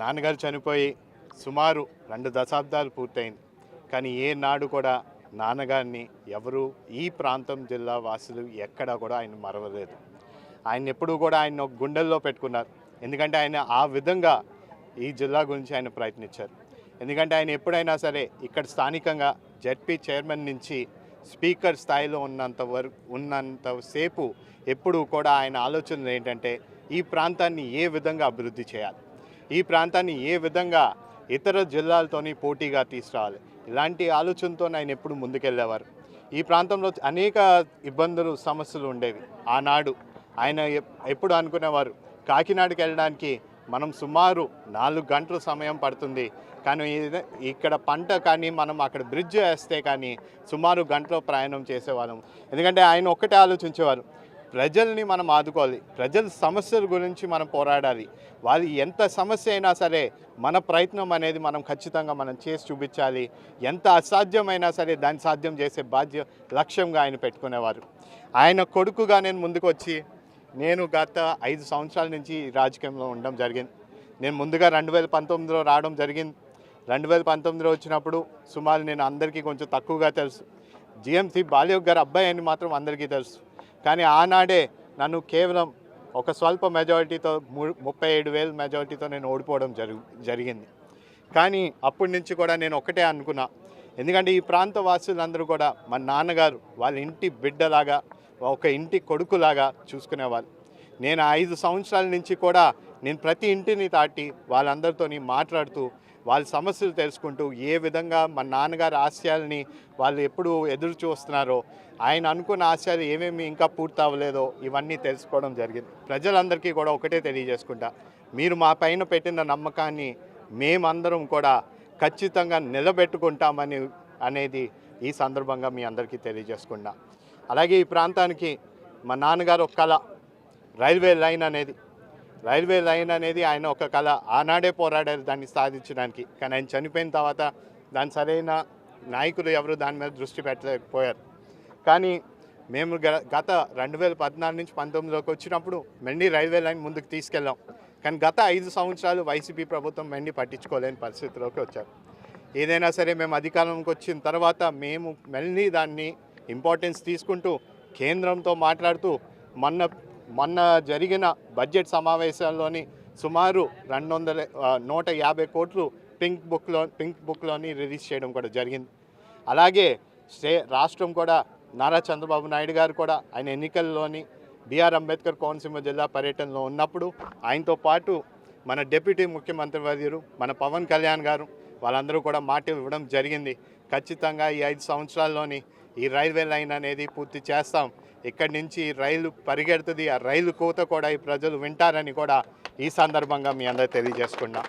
నాన్నగారు చనిపోయి సుమారు రెండు దశాబ్దాలు పూర్తయింది. కానీ ఏ నాడు కూడా నాన్నగారిని ఎవరు ఈ ప్రాంతం జిల్లా వాసులు ఎక్కడా కూడా ఆయన మరవలేదు. ఆయన ఎప్పుడూ కూడా ఆయన గుండెల్లో పెట్టుకున్నారు. ఎందుకంటే ఆయన ఆ విధంగా ఈ జిల్లా గురించి ఆయన ప్రయత్నించారు. ఎందుకంటే ఆయన ఎప్పుడైనా సరే ఇక్కడ స్థానికంగా జడ్పీ చైర్మన్ నుంచి స్పీకర్ స్థాయిలో ఉన్నంత వరకు ఉన్నంత సేపు ఎప్పుడూ కూడా ఆయన ఆలోచనలు ఏంటంటే ఈ ప్రాంతాన్ని ఏ విధంగా అభివృద్ధి చేయాలి? ఈ ప్రాంతాన్ని ఏ విధంగా ఇతర జిల్లాలతోని పోటీగా తీసుకురావాలి? ఇలాంటి ఆలోచనతో ఆయన ఎప్పుడు ముందుకెళ్ళేవారు? ఈ ప్రాంతంలో అనేక ఇబ్బందులు సమస్యలు ఉండేవి. ఆనాడు ఆయన ఎప్పుడు అనుకునేవారు? కాకినాడకి వెళ్ళడానికి మనం సుమారు నాలుగు గంటల సమయం పడుతుంది. కానీ ఇక్కడ పంట కానీ మనం అక్కడ బ్రిడ్జ్ వేస్తే కానీ సుమారు గంటలో ప్రయాణం చేసేవాళ్ళం. ఎందుకంటే ఆయన ఒక్కటే ఆలోచించేవారు. ప్రజల్ని మనం ఆదుకోవాలి. ప్రజల సమస్యల గురించి మనం పోరాడాలి. వాళ్ళు ఎంత సమస్య అయినా సరే మన ప్రయత్నం అనేది మనం ఖచ్చితంగా మనం చేసి చూపించాలి. ఎంత అసాధ్యమైనా సరే దాన్ని సాధ్యం చేసే బాధ్య లక్ష్యంగా ఆయన పెట్టుకునేవారు. ఆయన కొడుకుగా నేను ముందుకు వచ్చి నేను గత ఐదు సంవత్సరాల నుంచి రాజకీయంలో ఉండడం జరిగింది. నేను ముందుగా రెండు వేల పంతొమ్మిదిలో రావడం జరిగింది. రెండు వేల పంతొమ్మిదిలో వచ్చినప్పుడు సుమారు నేను అందరికీ కొంచెం తక్కువగా తెలుసు. జిఎంసి బాలయోగ్ గారు అబ్బాయి అని మాత్రం అందరికీ తెలుసు. కానీ ఆనాడే నన్ను కేవలం ఒక స్వల్ప మెజారిటీతో ము- ముప్పై ఏడు వేల మెజారిటీతో నేను ఓడిపోవడం జరుగు జరిగింది. కానీ అప్పటి నుంచి కూడా నేను ఒకటే అనుకున్నా. ఎందుకంటే ఈ ప్రాంత వాసులందరూ కూడా మా నాన్నగారు వాళ్ళ ఇంటి బిడ్డలాగా ఒక ఇంటి కొడుకులాగా చూసుకునేవాళ్ళు. నేను ఐదు సంవత్సరాల నుంచి కూడా నేను ప్రతి ఇంటిని దాటి వాళ్ళందరితోని మాట్లాడుతూ వాళ్ళ సమస్యలు తెలుసుకుంటూ ఏ విధంగా మా నాన్నగారి ఆశయాల్ని వాళ్ళు ఎప్పుడు ఎదురు చూస్తున్నారో ఆయన అనుకున్న ఆశయాలు ఏమేమి ఇంకా పూర్తి అవ్వలేదో ఇవన్నీ తెలుసుకోవడం జరిగింది. ప్రజలందరికీ కూడా ఒకటే తెలియజేసుకుంటా మీరు మా పైన పెట్టిన నమ్మకాన్ని మేమందరం కూడా ఖచ్చితంగా నిలబెట్టుకుంటామని అనేది ఈ సందర్భంగా మీ అందరికీ తెలియజేసుకున్నా అలాగే ఈ ప్రాంతానికి మా నాన్నగారు ఒక కళ రైల్వే లైన్ అనేది రైల్వే లైన్ అనేది ఆయన ఒక కళ. ఆనాడే పోరాడారు దాన్ని సాధించడానికి. కానీ ఆయన చనిపోయిన తర్వాత దాని సరైన నాయకులు ఎవరు దాని మీద దృష్టి పెట్టలేకపోయారు. కానీ మేము గ- గత రెండు వేల పద్నాలుగు నుంచి పంతొమ్మిదిలోకి వచ్చినప్పుడు మెండి రైల్వే లైన్ ముందుకు తీసుకెళ్ళాం. కానీ గత ఐదు సంవత్సరాలు వైసీపీ ప్రభుత్వం మెండి పట్టించుకోలేని పరిస్థితిలోకి వచ్చారు. ఏదైనా సరే మేము అధికారంకి వచ్చిన తర్వాత మేము మళ్ళీ దాన్ని ఇంపార్టెన్స్ తీసుకుంటూ కేంద్రంతో మాట్లాడుతూ మొన్న మొన్న జరిగిన బడ్జెట్ సమావేశాల్లోని సుమారు రెండు వందల నూట యాభై కోట్లు పింక్ బుక్లో పింక్ బుక్లోని రిలీజ్ చేయడం కూడా జరిగింది. అలాగే స్టే రాష్ట్రం కూడా నారా చంద్రబాబు నాయుడు గారు కూడా ఆయన ఎన్నికల్లోని బిఆర్ అంబేద్కర్ కోనసీమ జిల్లా పర్యటనలో ఉన్నప్పుడు ఆయనతో పాటు మన డిప్యూటీ ముఖ్యమంత్రి వర్యులు మన పవన్ కళ్యాణ్ గారు వాళ్ళందరూ కూడా మాట ఇవ్వడం జరిగింది. ఖచ్చితంగా ఈ ఐదు సంవత్సరాల్లోని ఈ రైల్వే లైన్ అనేది పూర్తి చేస్తాం. ఇక్కడి నుంచి రైలు పరిగెడుతుంది. ఆ రైలు కూత కూడా ఈ ప్రజలు వింటారని కూడా ఈ సందర్భంగా మీ అందరూ తెలియజేసుకున్నాం.